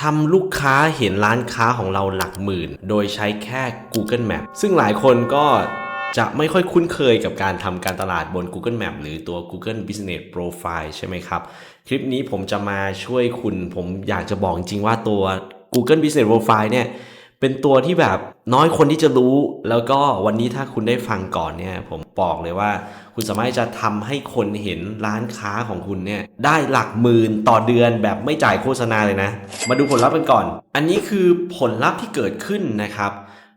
ทำลูกค้าเห็นร้านค้าของเราหลักหมื่น โดยใช้แค่ Google Map ซึ่งหลายคนก็จะไม่ค่อยคุ้นเคยกับการทำการตลาดบน Google Map หรือตัว Google Business Profile ใช่ไหมครับ คลิปนี้ผมจะมาช่วยคุณ ผมอยากจะบอกจริงๆว่าตัว Google Business Profile เนี่ย เป็นตัวที่แบบน้อยคนที่จะรู้ แล้วก็วันนี้ถ้าคุณได้ฟังก่อนเนี่ยผมบอกเลยว่า คุณสามารถจะทำให้คนเห็นร้านค้าของคุณเนี่ยได้หลักหมื่นต่อเดือนแบบไม่จ่ายโฆษณาเลยนะ มาดูผลลัพธ์กันก่อน อันนี้คือผลลัพธ์ที่เกิดขึ้นนะครับ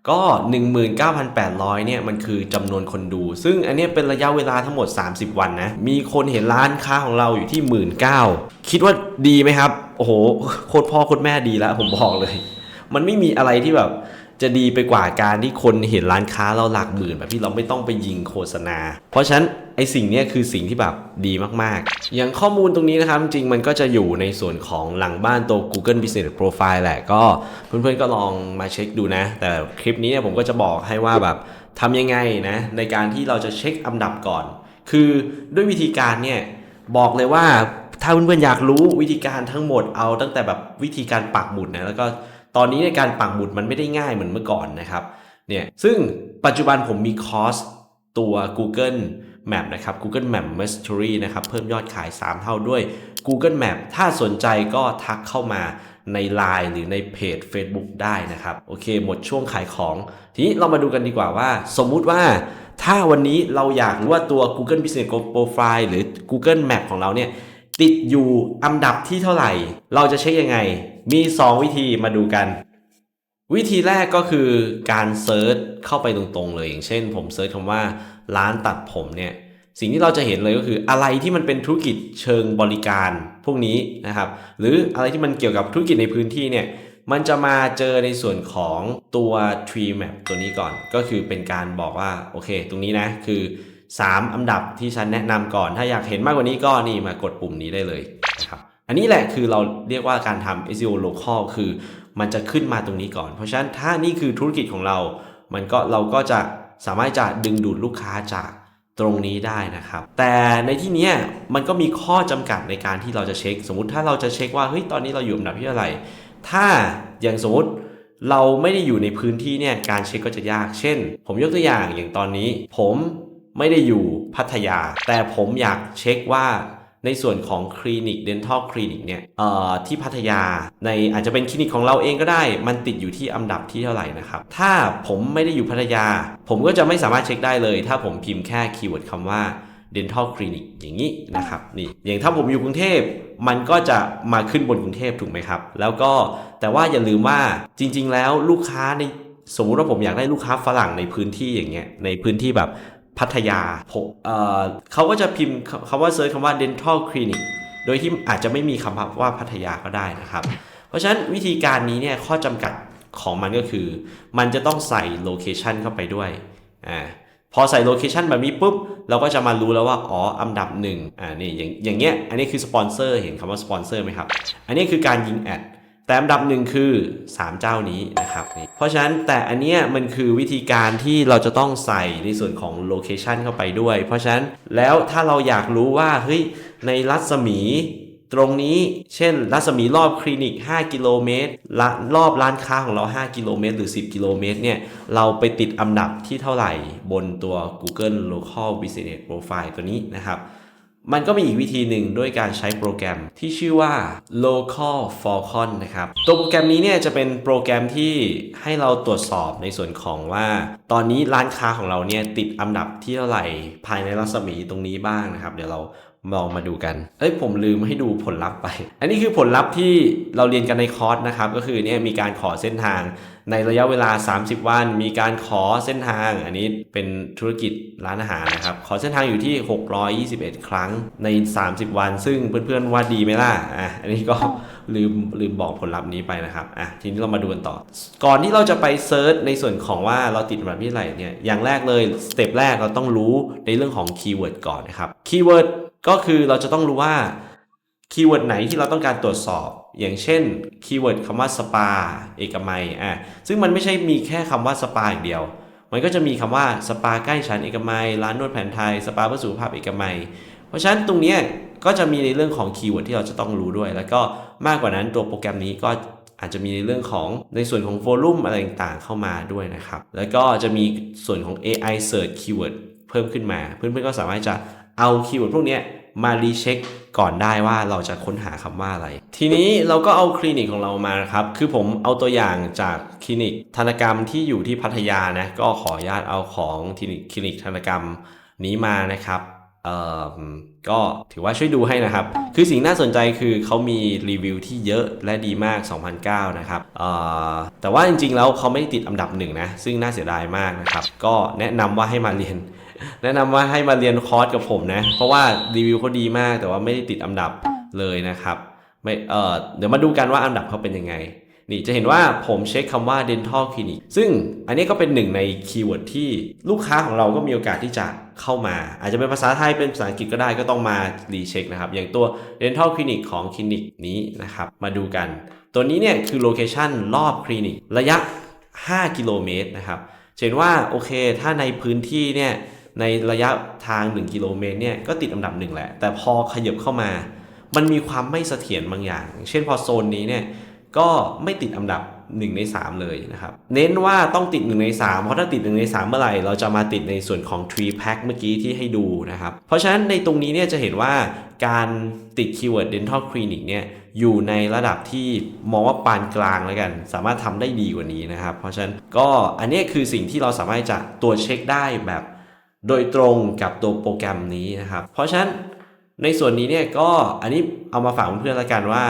ก็ 19,800 เนี่ยมันคือจำนวนคนดู ซึ่งอันนี้เป็นระยะเวลาทั้งหมด 30 วันนะ มีคนเห็นร้านค้าของเราอยู่ที่ 19,000 คิดว่าดีไหมครับ โอ้โห โคตรพ่อโคตรแม่ดีแล้วผมบอกเลย มันไม่มีอะไรที่แบบจะดีไปกว่าการที่คนเห็นร้านค้าเราหลักหมื่นแบบที่เราไม่ต้องไปยิงโฆษณา เพราะฉะนั้นไอสิ่งเนี้ยคือสิ่งที่แบบดีมากๆ อย่างข้อมูลตรงนี้นะครับจริงมันก็จะอยู่ในส่วนของหลังบ้านตัว Google Business Profile แหละก็เพื่อนๆก็ลองมาเช็คดูนะ แต่คลิปนี้เนี่ยผมก็จะบอกให้ว่าแบบทำยังไงนะในการที่เราจะเช็คอันดับก่อน คือด้วยวิธีการเนี่ยบอกเลยว่าถ้าเพื่อนๆอยากรู้วิธีการทั้งหมดเอาตั้งแต่แบบวิธีการปักหมุดนะแล้วก็ ตอนนี้ในการปักหมุดมันไม่ได้ง่ายเหมือนเมื่อก่อนนะครับเนี่ยซึ่งปัจจุบันผมมีคอร์สตัว Google Map นะครับ Google Map Mastery นะครับ เพิ่มยอดขาย 3 เท่าด้วย Google Map ถ้าสนใจก็ทักเข้ามาใน Line หรือในเพจ Facebook ได้นะครับ โอเค หมดช่วงขายของ ทีนี้เรามาดูกันดีกว่าว่า สมมุติว่าถ้าวันนี้เราอยากรู้ว่าตัว Google Business Profile หรือ Google Map ของเราเนี่ย ติดอยู่อันดับที่เท่าไหร่ เราจะเช็คยังไง มี 2 วิธีมาดูกัน วิธีแรกก็คือการเซิร์ชเข้าไปตรงๆเลย อย่างเช่น ผมเซิร์ชคำว่าร้านตัดผมเนี่ย สิ่งที่เราจะเห็นเลยก็คืออะไรที่มันเป็นธุรกิจเชิงบริการพวกนี้นะครับ หรืออะไรที่มันเกี่ยวกับธุรกิจในพื้นที่เนี่ยมันจะมาเจอในส่วนของตัว tree map ตัวนี้ก่อน ก็คือเป็นการบอกว่า โอเค ตรงนี้นะ คือ 3 อันดับที่ฉันแนะนำก่อน ถ้าอยากเห็นมากกว่านี้ก็นี่มากดปุ่มนี้ได้เลยนะครับอันนี้แหละคือเราเรียกว่าการทำ SEO local คือมันจะขึ้นมาตรงนี้ก่อน เพราะฉะนั้นถ้านี่คือธุรกิจของเรา มันก็เราก็จะสามารถจะดึงดูดลูกค้าจากตรงนี้ได้นะครับ แต่ในที่นี้มันก็มีข้อจำกัดในการที่เราจะเช็ค สมมติถ้าเราจะเช็คว่าเฮ้ยตอนนี้เราอยู่อันดับที่เท่าไหร่ถ้าอย่างสมมติเราไม่ได้อยู่ในพื้นที่เนี่ยการเช็คก็จะยาก เช่น ผมยกตัวอย่างอย่างตอนนี้ ผม ไม่ได้อยู่พัทยา แต่ผมอยากเช็คว่าในส่วนของคลินิก dental คลินิกเนี่ยที่พัทยาในอาจจะเป็นคลินิกของเราเองก็ได้ มันติดอยู่ที่อันดับที่เท่าไหร่นะครับ ถ้าผมไม่ได้อยู่พัทยา ผมก็จะไม่สามารถเช็คได้เลย ถ้าผมพิมพ์แค่คีย์เวิร์ดคำว่า dental clinic อย่างนี้นะครับนี่อย่างถ้าผมอยู่กรุงเทพมันก็จะมาขึ้นบนกรุงเทพถูกไหมครับ แล้วก็แต่ว่าอย่าลืมว่าจริง ๆ แล้วลูกค้าในสมมุติว่าผมอยากได้ลูกค้าฝรั่งในพื้นที่อย่างเงี้ยในพื้นที่แบบ พัทยาผมเเขาก็จะพิมพ์คำว่าเซิร์ชคำว่า dental clinic โดยที่อาจจะไม่มีคำว่าพัทยาก็ได้นะครับ เพราะฉะนั้นวิธีการนี้เนี่ยข้อจำกัดของมันก็คือ มันจะต้องใส่โลเคชันเข้าไปด้วยอ่าพอใส่โลเคชันแบบนี้ปุ๊บ เราก็จะมารู้แล้วว่า อ๋อ อันดับหนึ่งอ่านี่อย่างอย่างเงี้ยอันนี้คือสปอนเซอร์เห็นคำว่าสปอนเซอร์ไหมครับ อันนี้คือการยิงแอด แต่อันดับหนึ่งคือ 3 เจ้านี้นะครับ เพราะฉะนั้นแต่อันเนี้ยมันคือวิธีการที่เราจะต้องใส่ในส่วนของโลเคชันเข้าไปด้วย เพราะฉะนั้นแล้วถ้าเราอยากรู้ว่าเฮ้ยในรัศมีตรงนี้เช่น รัศมีรอบคลินิก 5 กิโลเมตรละรอบร้านค้าของเรา 5 กิโลเมตร หรือ 10 กิโลเมตรเนี่ยเราไปติดอันดับที่เท่าไหร่บนตัว Google Local Business Profile ตัวนี้นะครับ มันก็มีอีกวิธีหนึ่งด้วยการใช้โปรแกรมที่ชื่อว่า Local Falcon นะครับ ตัวโปรแกรมนี้เนี่ยจะเป็นโปรแกรมที่ให้เราตรวจสอบในส่วนของว่า ตอนนี้ร้านค้าของเราเนี่ยติดอันดับที่เท่าไหร่ภายในรัศมีตรงนี้บ้างนะครับ เดี๋ยวเรา ลองมาดูกัน เอ้ยผมลืมให้ดูผลลัพธ์ไป อันนี้คือผลลัพธ์ที่เราเรียนกันในคอร์สนะครับ ก็คือเนี่ยมีการขอเส้นทาง ในระยะเวลา 30 วัน มีการขอเส้นทาง อันนี้เป็นธุรกิจร้านอาหารนะครับ ขอเส้นทางอยู่ที่ 621 ครั้งใน 30 วัน ซึ่งเพื่อนๆว่าดีไหมล่ะ อะ อันนี้ก็ ลืมลืมบอกผลลัพธ์นี้ไปนะครับอะทีนี้เรามาดูกันต่อ ก่อนที่เราจะไปเซิร์ชในส่วนของว่าเราติดอันดับที่เท่าไหร่เนี่ยอย่างแรกเลยสเต็ปแรกเราต้องรู้ในเรื่องของคีย์เวิร์ดก่อนนะครับคีย์เวิร์ดก็คือเราจะต้องรู้ว่าคีย์เวิร์ดไหนที่เราต้องการตรวจสอบ อย่างเช่นคีย์เวิร์ดคำว่าสปาเอกมัยอะซึ่งมันไม่ใช่มีแค่คำว่าสปาอย่างเดียว มันก็จะมีคำว่าสปาใกล้ฉันเอกมัยร้านนวดแผนไทยสปาเพื่อสุขภาพเอกมัย เพราะฉะนั้นตรงนี้ ก็จะมีในเรื่องของคีย์เวิร์ดที่เราจะต้องรู้ด้วย แล้วก็มากกว่านั้นตัวโปรแกรมนี้ก็อาจจะมีในเรื่องของในส่วนของโวลูมอะไรต่างๆเข้ามาด้วยนะครับ แล้วก็จะมีส่วนของ AI Search Keyword เพิ่มขึ้นมา เพื่อนๆก็สามารถจะเอาคีย์เวิร์ดพวกนี้มารีเช็คก่อนได้ว่าเราจะค้นหาคำว่าอะไร ทีนี้เราก็เอาคลินิกของเรามาครับ คือผมเอาตัวอย่างจากคลินิกธนกรรมที่อยู่ที่พัทยานะ ก็ขออนุญาตเอาของคลินิกธนกรรมนี้มานะครับ ก็ถือว่าช่วยดูให้นะครับ คือสิ่งน่าสนใจคือเขามีรีวิวที่เยอะและดีมาก 2009 นะครับแต่ว่าจริงๆ แล้วเขาไม่ติดอันดับหนึ่งนะ ซึ่งน่าเสียดายมากนะครับ ก็แนะนำว่าให้มาเรียน แนะนำว่าให้มาเรียนคอร์สกับผมนะ เพราะว่ารีวิวเขาดีมาก แต่ว่าไม่ได้ติดอันดับเลยนะครับไม่เออเดี๋ยวมาดูกันว่าอันดับเขาเป็นยังไง นี่จะเห็นว่าผมเช็คคำว่า dental clinic ซึ่งอันนี้ก็เป็นหนึ่งในคีย์เวิร์ดที่ลูกค้าของเราก็มีโอกาสที่จะเข้ามา อาจจะเป็นภาษาไทยเป็นภาษาอังกฤษก็ได้ก็ต้องมารีเช็คนะครับ อย่างตัว dental clinic ของคลินิกนี้นะครับ มาดูกัน ตัวนี้เนี่ยคือโลเคชันรอบคลินิกระยะ 5 กิโลเมตรนะครับเห็นว่าโอเคถ้าในพื้นที่เนี่ยในระยะทาง 1 กิโลเมตรเนี่ยก็ติดอันดับหนึ่งแหละ แต่พอขยับเข้ามา มันมีความไม่เสถียรบางอย่าง เช่นพอโซนนี้เนี่ย ก็ไม่ติดอันดับ 1 ใน 3 เลยนะครับ เน้นว่าต้องติด 1 ใน 3 เพราะถ้าติด 1 ใน 3 เมื่อไหร่ เราจะมาติดในส่วนของ tree pack เมื่อกี้ที่ให้ดูนะครับ เพราะฉะนั้นในตรงนี้เนี่ยจะเห็นว่าการติด keyword dental clinic เนี่ยอยู่ในระดับที่มองว่าปานกลางแล้วกัน สามารถทำได้ดีกว่านี้นะครับ เพราะฉะนั้นก็อันนี้คือสิ่งที่เราสามารถจะตรวจเช็คได้แบบ โดยตรงกับตัวโปรแกรมนี้นะครับ เพราะฉะนั้นในส่วนนี้เนี่ยก็อันนี้เอามาฝากเพื่อนๆแล้วกันว่า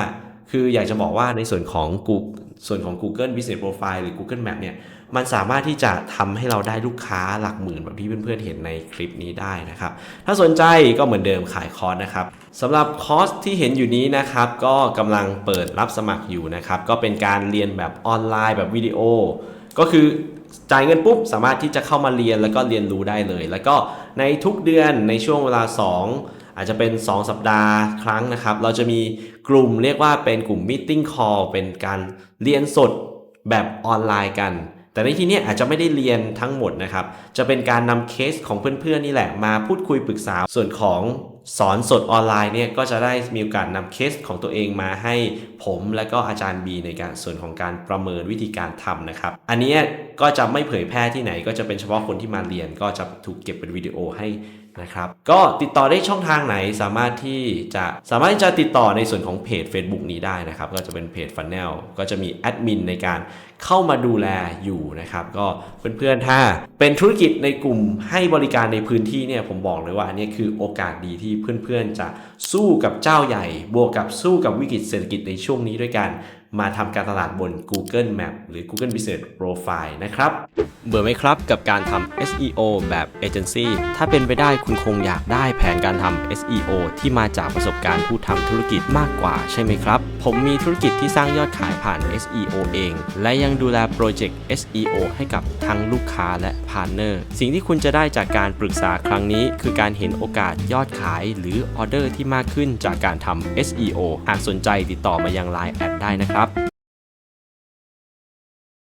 คืออยากจะบอกว่าในส่วนของ Google ส่วนของ Google Business Profile หรือ Google Map เนี่ย มันสามารถที่จะทำให้เราได้ลูกค้าหลักหมื่นแบบที่เพื่อนๆเห็นในคลิปนี้ได้นะครับ ถ้าสนใจก็เหมือนเดิมขายคอร์สนะครับสำหรับคอร์สที่เห็นอยู่นี้นะครับ ก็กำลังเปิดรับสมัครอยู่นะครับ ก็เป็นการเรียนแบบออนไลน์แบบวิดีโอ ก็คือจ่ายเงินปุ๊บสามารถที่จะเข้ามาเรียนแล้วก็เรียนรู้ได้เลย แล้วก็ในทุกเดือนในช่วงเวลา 2 อาจจะเป็น 2 สัปดาห์ครั้งนะครับ เราจะมี กลุ่มเรียกว่าเป็นกลุ่ม Meeting Call เป็นการเรียนสดแบบออนไลน์กัน แต่ในที่นี้อาจจะไม่ได้เรียนทั้งหมดนะครับ จะเป็นการนำเคสของเพื่อนๆนี่แหละมาพูดคุยปรึกษา ส่วนของสอนสดออนไลน์เนี่ยก็จะได้มีโอกาสนำเคสของตัวเองมาให้ผมและก็อาจารย์บีในการส่วนของการประเมินวิธีการทำนะครับ อันนี้ก็จะไม่เผยแพร่ที่ไหน ก็จะเป็นเฉพาะคนที่มาเรียนก็จะถูกเก็บเป็นวิดีโอให้ นะครับ ก็ติดต่อได้ช่องทางไหนสามารถที่จะสามารถที่จะติดต่อในส่วนของเพจ Facebook นี้ได้นะครับ ก็จะเป็นเพจ Funnel ก็จะมีแอดมินในการเข้ามาดูแลอยู่นะครับ ก็เพื่อนๆถ้าเป็นธุรกิจในกลุ่มให้บริการในพื้นที่เนี่ยผมบอกเลยว่าอันนี้คือโอกาสดีที่เพื่อนๆ จะสู้กับเจ้าใหญ่ บวกกับสู้กับวิกฤตเศรษฐกิจในช่วงนี้ด้วยกัน มาทำการตลาดบน Google Map หรือ Google Business Profile นะครับ เบื่อไหมครับกับการทำ SEO แบบเอเจนซี่ถ้าเป็นไปได้คุณคงอยากได้แผนการทำ SEO ที่มาจากประสบการณ์ผู้ทำธุรกิจมากกว่าใช่ไหมครับ ผมมีธุรกิจที่สร้างยอดขายผ่าน SEO เอง และยังดูแลโปรเจกต์ SEO ให้กับทั้งลูกค้าและพาร์เนอร์ สิ่งที่คุณจะได้จากการปรึกษาครั้งนี้ คือการเห็นโอกาสยอดขายหรือออเดอร์ที่มากขึ้นจากการทำ SEO หากสนใจติดต่อมายัง Line แอดได้นะครับ